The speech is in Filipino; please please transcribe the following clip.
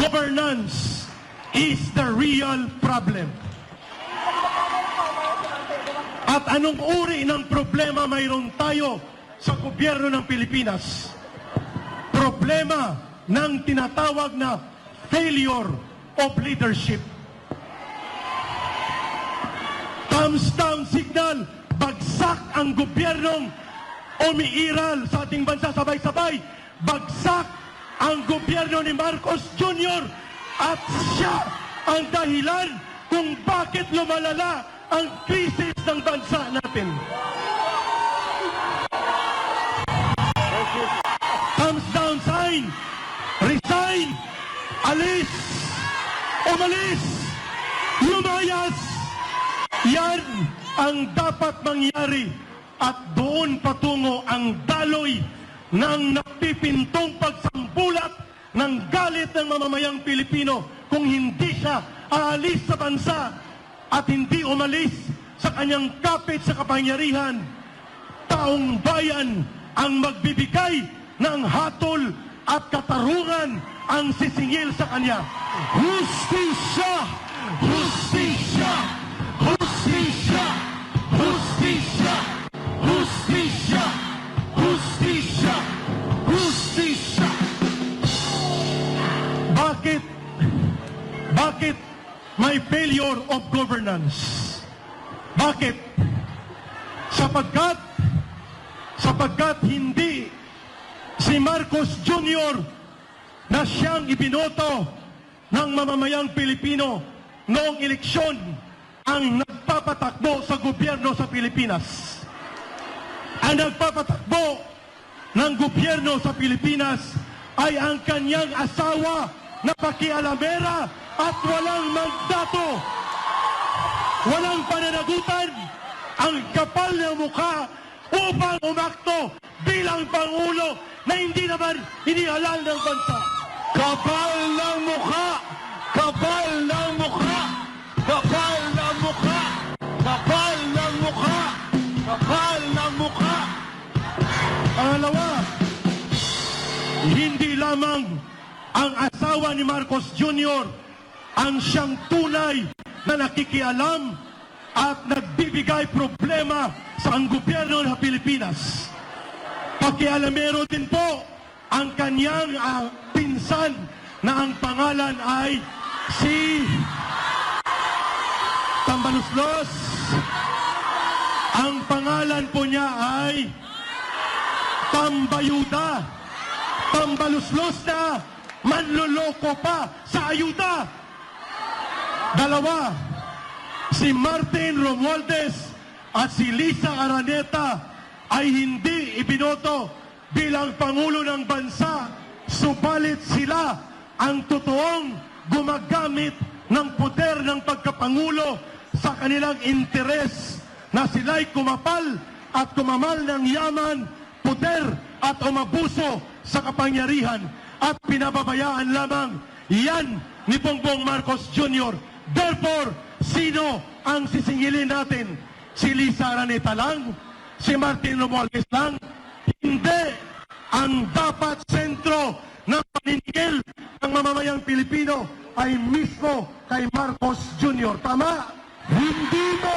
governance is the real problem. At anong uri ng problema mayroon tayo sa gobyerno ng Pilipinas? Problema ng tinatawag na failure of leadership. Thumbs down signal, bagsak ang gobyernong umiiral sa ating bansa sabay-sabay. Bagsak ang gobyerno ni Marcos Jr. at siya ang dahilan kung bakit lumalala ang krisis ng bansa natin. Thumbs down sign, resign, alis, umalis, lumayas, yan ang dapat mangyari. At doon patungo ang daloy ng napipintong pagsambulat ng galit ng mamamayang Pilipino kung hindi siya aalis sa bansa at hindi umalis sa kanyang kapit sa kapangyarihan. Taong bayan ang magbibigay ng hatol at katarungan ang sisingil sa kanya. Hustisya! Hustisya! Bakit may failure of governance? Bakit? Sapagkat sapagkat hindi si Marcos Jr. na siyang ibinoto ng mamamayang Pilipino noong eleksyon ang nagpapatakbo sa gobyerno sa Pilipinas. Ang nagpapatakbo ng gobyerno sa Pilipinas ay ang kanyang asawa na pakialamera at walang mandato. Walang pananagutan ang kapal ng mukha upang umakto bilang Pangulo na hindi naman inihalal ng bansa. Kapal ng mukha! Kapal ng mukha! Kapal ng mukha! Kapal ng mukha! Kapal ng mukha! Pangalawa, hindi lamang ang asawa ni Marcos Jr. ang siyang tunay na nakikialam at nagbibigay problema sa ang gobyerno ng Pilipinas. Pakialamero din po ang kanyang ah, pinsan na ang pangalan ay si Tambaluslos. Ang pangalan po niya ay Tambayuda. Tambaluslos na manloloko pa sa ayuda. Dalawa, si Martin Romualdez at si Lisa Araneta ay hindi ibinoto bilang Pangulo ng Bansa, subalit sila ang totoong gumagamit ng poder ng pagkapangulo sa kanilang interes na sila'y kumapal at kumamal ng yaman, poder at umabuso sa kapangyarihan at pinababayaan lamang yan ni Bongbong Marcos Jr. Therefore, sino ang sisingilin natin? Si Lisa Araneta lang? Si Martin Romualdez lang? Hindi! Ang dapat sentro ng paninigil ng mamamayang Pilipino ay mismo kay Marcos Jr. Tama? Hindi mo